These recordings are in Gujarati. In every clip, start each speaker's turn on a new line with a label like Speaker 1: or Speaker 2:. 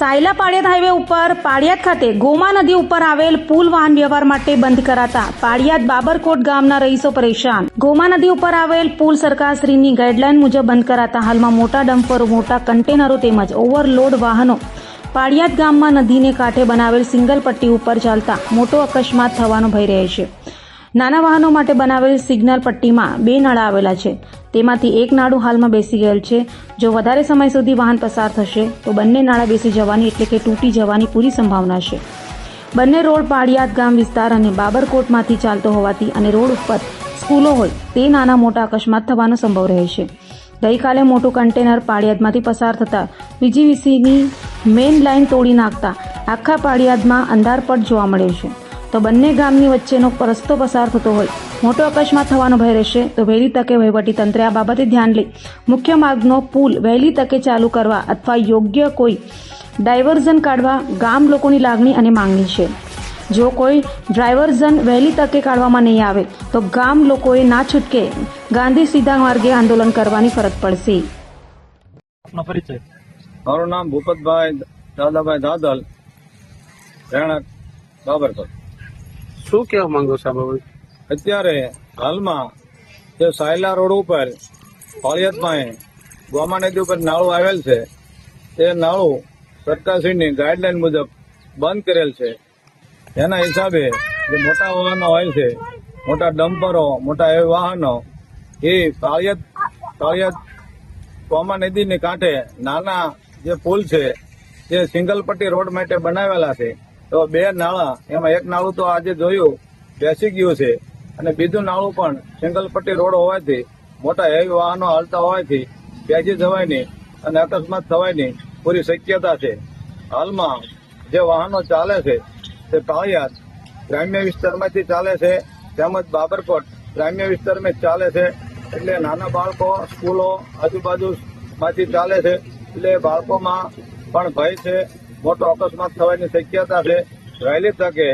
Speaker 1: સાયલા પાળિયાદ હાઈવે ઉપર પાળિયાદ ખાતે ગોમા નદી ઉપર આવેલ પુલ વાહન વ્યવહાર માટે બંધ કરાતા પાળિયાદ બાબરકોટ ગામના રહીશો પરેશાન. ગોમા નદી ઉપર આવેલ પુલ સરકારશ્રીની ગાઈડલાઈન મુજબ બંધ કરાતા હાલમાં મોટા ડમ્પરો, મોટા કન્ટેનરો તેમજ ઓવરલોડ વાહનો પાળિયાદ ગામમાં નદીને કાંઠે બનાવેલ સિંગલ પટ્ટી ઉપર ચાલતા મોટો અકસ્માત થવાનો ભય રહે છે. નાના વાહનો માટે બનાવેલ સિગ્નલ પટ્ટીમાં બે નાળા આવેલા છે. તેમાંથી એક નાળું હાલમાં બેસી ગયેલ છે. જો વધારે સમય સુધી વાહન પસાર થશે, તો બંને નાળા બેસી જવાની એટલે કે તૂટી જવાની પૂરી સંભાવના છે. બંને રોડ પાળિયાદ ગામ વિસ્તાર અને બાબરકોટમાંથી ચાલતો હોવાથી અને રોડ ઉપર સ્કૂલો હોય તે નાના મોટા અકસ્માત થવાનો સંભવ રહે છે. ગઈકાલે મોટું કન્ટેનર પાળિયાદમાંથી પસાર થતા વીજીવીસીની મેઇન લાઇન તોડી નાખતા આખા પાળિયાદમાં અંધારપટ જોવા મળે છે. તો બંને ગામની વચ્ચેનો રસ્તો પસાર થતો હોય. મોટો અકસ્માત થવાનો ભય રહેશે તો વહેલી તકે વહીવટી તંત્રે આ બાબતે ધ્યાન લઈ મુખ્ય માર્ગનો પુલ વહેલી તકે ચાલુ કરવા અથવા યોગ્ય કોઈ ડાયવર્ઝન કાઢવા ગામ લોકોની લાગણી અને માંગણી છે. જો કોઈ ડ્રાઈવર્ઝન વહેલી તકે કાઢવામાં નહીં આવે તો ગામ લોકોએ ના છૂટકે ગાંધી સીધા માર્ગે આંદોલન કરવાની ફરજ પડશે.
Speaker 2: મારું નામ ભૂપતભાઈ દાદાભાઈ દાદલ રહેણાંક બાબરકોટ.
Speaker 3: શું કહેવા માંગો છો
Speaker 2: અત્યારે હાલમાં જે સાયલા રોડ ઉપર પાળિયાદ પાસે ગોમા નદી ઉપર નાળું આવેલ છે, તે નાળું સરકારશ્રીની ગાઈડલાઈન મુજબ બંધ કરેલ છે. એના હિસાબે જે મોટા વાહનો હોય છે, મોટા ડમ્પરો, મોટા એવા વાહનો, એ કાળિયત કાળિયત ગોમા નદીની કાંઠે નાના જે પુલ છે તે સિંગલ પટ્ટી રોડ માટે બનાવેલા છે તો બે નાળા, એમાં એક નાળું તો આજે જોયું, બેસી ગયું છે. અને બીજું નાળું પણ સિંગલ પટ્ટી રોડ હોવાથી, મોટા હેવી વાહનો હાલતા હોવાથી બેસી જવાયની અને અકસ્માત થવાની પૂરી શક્યતા છે. હાલમાં જે વાહનો ચાલે છે, તે પાળિયાદ ગ્રામ્ય વિસ્તારમાંથી ચાલે છે, તેમજ બાબરકોટ ગ્રામ્ય વિસ્તારમાં ચાલે છે, એટલે નાના બાળકો સ્કૂલો આજુબાજુમાંથી ચાલે છે, એટલે બાળકોમાં પણ ભય છે મોટો અકસ્માત થવાની શક્યતા છે. વહેલી તકે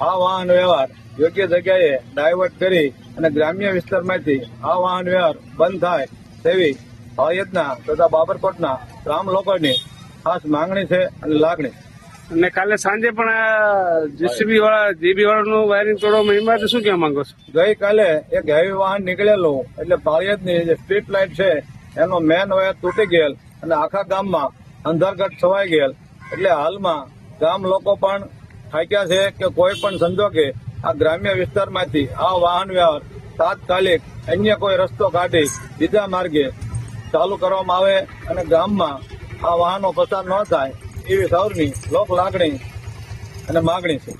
Speaker 2: આ વાહન વ્યવહાર યોગ્ય જગ્યાએ ડાયવર્ટ કરી અને ગ્રામ્ય વિસ્તારમાંથી આ વાહન વ્યવહાર બંધ થાય તેવી હળિયતના તથા બાબરકોટના ગ્રામ લોકોની ખાસ માંગણી છે અને લાગણી.
Speaker 3: અને કાલે સાંજે પણ જીસીબી વાળા જીબી વાળાનું વાયરિંગ તોડવા એમાં શું કહેવા માંગો છો?
Speaker 2: ગઈકાલે એક હેવી વાહન નીકળેલું એટલે પાળિયાદની જે સ્ટ્રીટ લાઇટ છે એનો મેન વાયર તૂટી ગયેલ અને આખા ગામમાં અંધારગઢ છવાઈ ગયેલ. એટલે હાલમાં ગામ લોકો પણ થાક્યા છે કે કોઈ પણ સંજોગે આ ગ્રામ્ય વિસ્તારમાંથી આ વાહન વ્યવહાર તાત્કાલિક અન્ય કોઈ રસ્તો કાઢી બીજા માર્ગે ચાલુ કરવામાં આવે અને ગામમાં આ વાહનો પસાર ન થાય એવી સૌની લોક લાગણી અને માગણી છે.